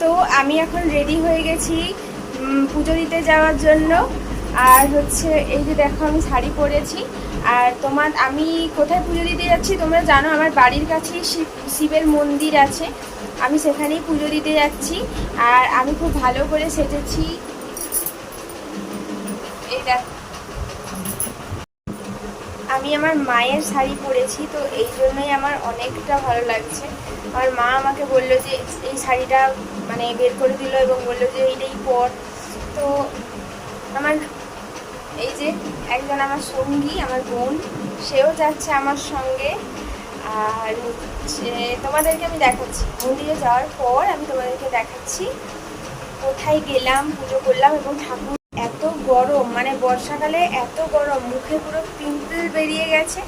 তো আমি এখন রেডি হয়ে গেছি পুজো দিতে যাওয়ার জন্য। আর হচ্ছে, এই যে দেখো আমি শাড়ি পরেছি। আর তোমার, আমি কোথায় পুজো দিতে যাচ্ছি তোমরা জানো, আমার বাড়ির কাছেই শিব, শিবের মন্দির আছে। আমি সেখানেই পুজো দিতে যাচ্ছি। আর আমি খুব ভালো করে সেজেছি। এই দেখো আমি আমার মায়ের শাড়ি পরেছি, তো এই জন্যই আমার অনেকটা ভালো লাগছে। আমার মা আমাকে বলল যে, এই শাড়িটা মানে বের করে দিল এবং বলল যে, এইটাই পর। তো আমার এই যে একজন আমার সঙ্গী, আমার বোন, সেও যাচ্ছে আমার সঙ্গে। আর তোমাদেরকে আমি দেখাচ্ছি। মন্দিরে যাওয়ার পর আমি তোমাদেরকে দেখাচ্ছি। কোথায় গেলাম, পুজো করলাম এবং ঠাকুর এত গরম মানে বর্ষাকালে এত গরম মুখে পুরো পিম্পল বেরিয়ে গেছে।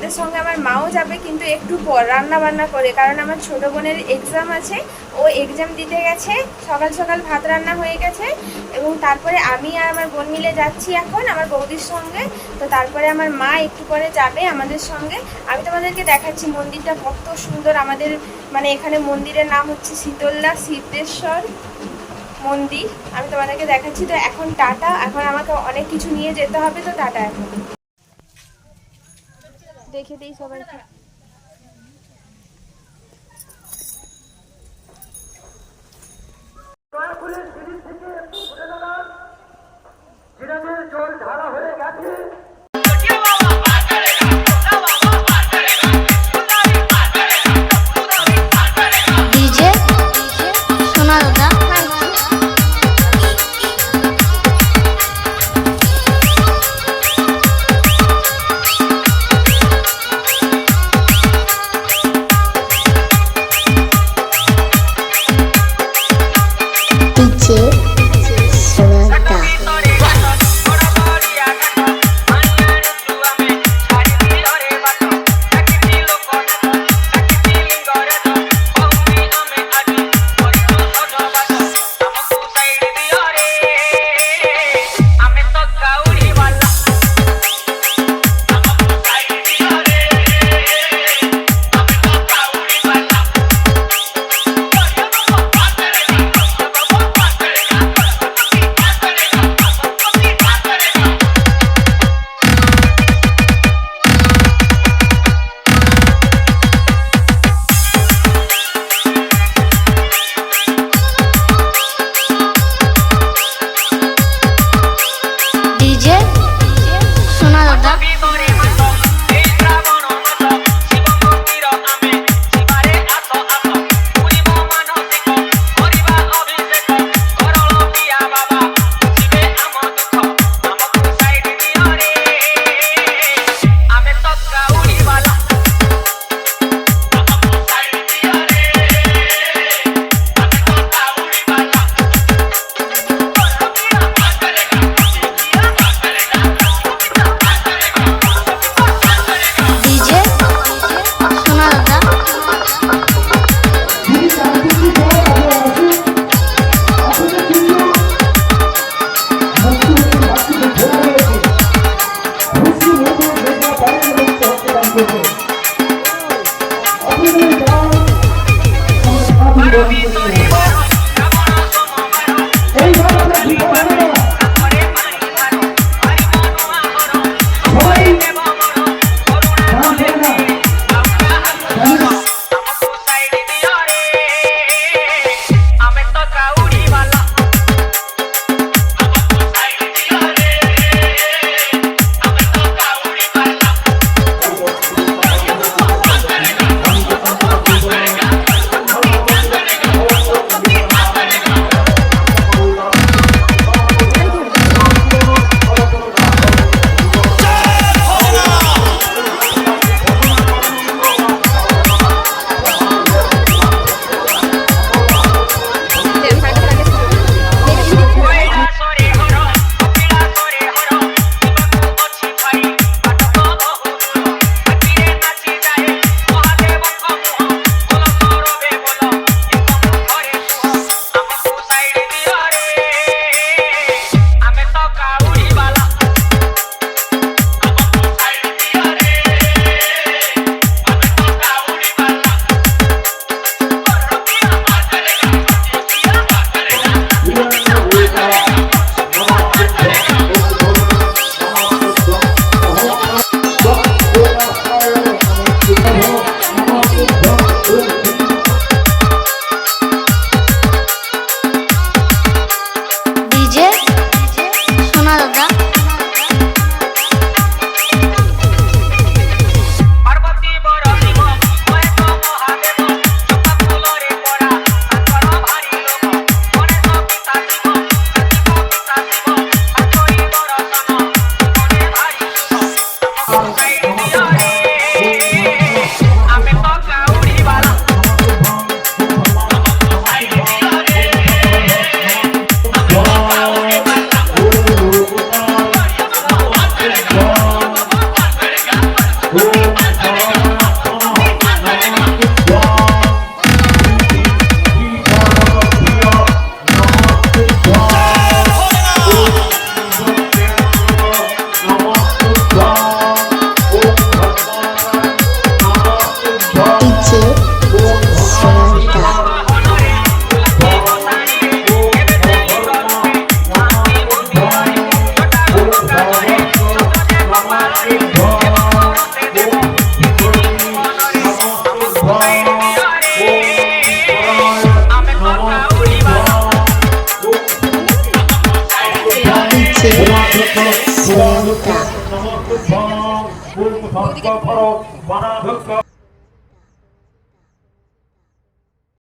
আমাদের সঙ্গে আমার মাও যাবে কিন্তু একটু পর রান্না বান্না করে, কারণ আমার ছোট বোনের এক্সাম আছে, ও এক্সাম দিতে গেছে, সকাল সকাল ভাত রান্না হয়ে গেছে এবং তারপরে আমি আর আমার বোন মিলে যাচ্ছি এখন আমার বৌদির সঙ্গে। তো তারপরে আমার মা একটু পরে যাবে আমাদের সঙ্গে। আমি তোমাদেরকে দেখাচ্ছি মন্দিরটা কত সুন্দর, আমাদের মানে এখানে মন্দিরের নাম হচ্ছে শীতলদা, সিদ্ধেশ্বর মন্দির। আমি তোমাদেরকে দেখাচ্ছি, তো এখন টাটা, এখন আমাকে অনেক কিছু নিয়ে যেতে হবে, তো টাটা এখন। দেখে দিই সবাইকে। জল ঢালা হয়ে গেছে। বানাধক্ষ